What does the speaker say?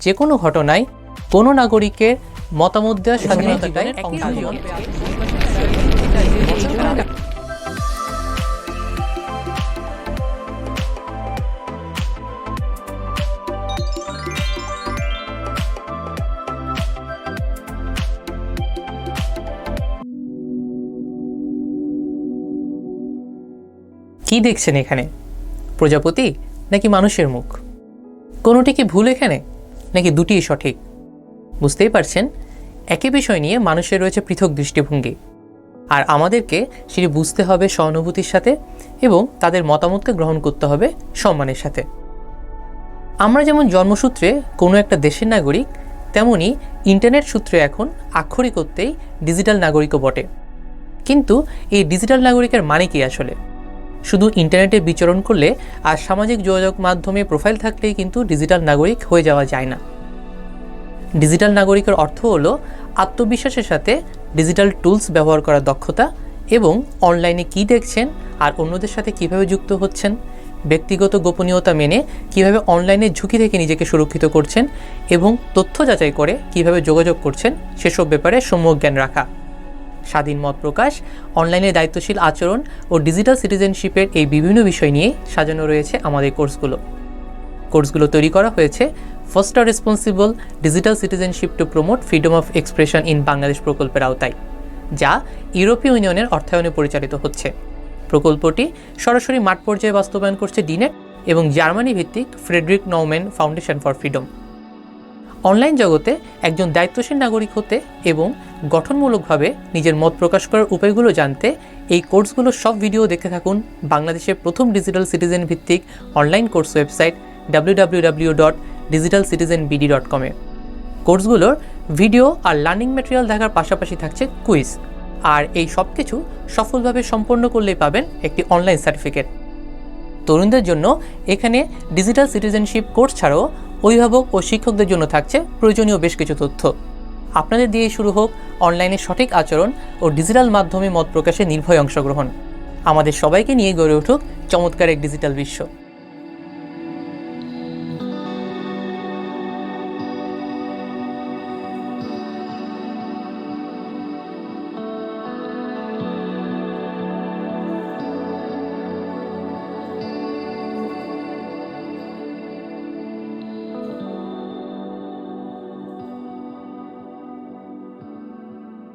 যে কোনো ঘটনায় কোনো নাগরিকের মতামত দেওয়ার স্বাধীনতাটাই কি দেখছেন এখানে? প্রজাপতি নাকি মানুষের মুখ? কোনোটি কি ভুল এখানে? নাকি দুটিই সঠিক? বুঝতেই পারছেন? একই বিষয় নিয়ে মানুষের রয়েছে পৃথক দৃষ্টিভঙ্গি। আর আমাদেরকে সেটি বুঝতে হবে সহানুভূতির সাথে এবং তাদের মতামতকে গ্রহণ করতে হবে সম্মানের সাথে। আমরা যেমন জন্মসূত্রে কোনো একটা দেশের নাগরিক, তেমনি ইন্টারনেট সূত্রে এখন আক্ষরিক আক্ষরিকত্বেই ডিজিটাল নাগরিকও বটে। কিন্তু এই ডিজিটাল নাগরিকের মানে কি আসলে? শুধু ইন্টারনেটে বিচরণ করলে আর সামাজিক যোগাযোগ মাধ্যমে প্রোফাইল থাকলেই কিন্তু ডিজিটাল নাগরিক হয়ে যাওয়া যায় না। ডিজিটাল নাগরিকের অর্থ হলো আত্মবিশ্বাসের সাথে ডিজিটাল টুলস ব্যবহার করার দক্ষতা এবং অনলাইনে কী দেখছেন আর অন্যদের সাথে কীভাবে যুক্ত হচ্ছেন, ব্যক্তিগত গোপনীয়তা মেনে কীভাবে অনলাইনে ঝুঁকি থেকে নিজেকে সুরক্ষিত করছেন এবং তথ্য যাচাই করে কীভাবে যোগাযোগ করছেন, সেসব ব্যাপারে সম্যক জ্ঞান রাখা। স্বাধীন মত প্রকাশ, অনলাইনে দায়িত্বশীল আচরণ ও ডিজিটাল সিটিজেনশিপের এই বিভিন্ন বিষয় নিয়ে সাজানো রয়েছে আমাদের কোর্সগুলো। কোর্সগুলো তৈরি করা হয়েছে first R responsible digital citizenship to promote freedom of expression in Bangladesh প্রকল্পের আওতায়, যা ইউরোপীয় ইউনিয়নের অর্থায়নে পরিচালিত হচ্ছে। প্রকল্পটি সরাসরি মাঠ পর্যায়ে বাস্তবায়ন করছে ডিনেট এবং জার্মানি ভিত্তিক Friedrich Naumann Foundation for Freedom online জগতে একজন দায়িত্বশীল নাগরিক হতে এবং গঠনমূলকভাবে নিজের মত প্রকাশ করার উপায়গুলো জানতে এই কোর্সগুলোর সব ভিডিও দেখতে থাকুন বাংলাদেশের প্রথম ডিজিটাল সিটিজেন ভিত্তিক online course website W dot digital citizen BD dot কমে কোর্সগুলোর ভিডিও আর লার্নিং ম্যাটেরিয়াল দেখার পাশাপাশি থাকছে কুইজ। আর এই সব কিছু সফলভাবে সম্পন্ন করলেই পাবেন একটি অনলাইন সার্টিফিকেট। তরুণদের জন্য এখানে ডিজিটাল সিটিজেনশিপ কোর্স ছাড়াও অভিভাবক ও শিক্ষকদের জন্য থাকছে প্রয়োজনীয় বেশ কিছু তথ্য। আপনাদের দিয়ে শুরু হোক অনলাইনে সঠিক আচরণ ও ডিজিটাল মাধ্যমে মত প্রকাশে নির্ভয় অংশগ্রহণ। আমাদের সবাইকে নিয়ে গড়ে উঠুক চমৎকার এক ডিজিটাল বিশ্ব।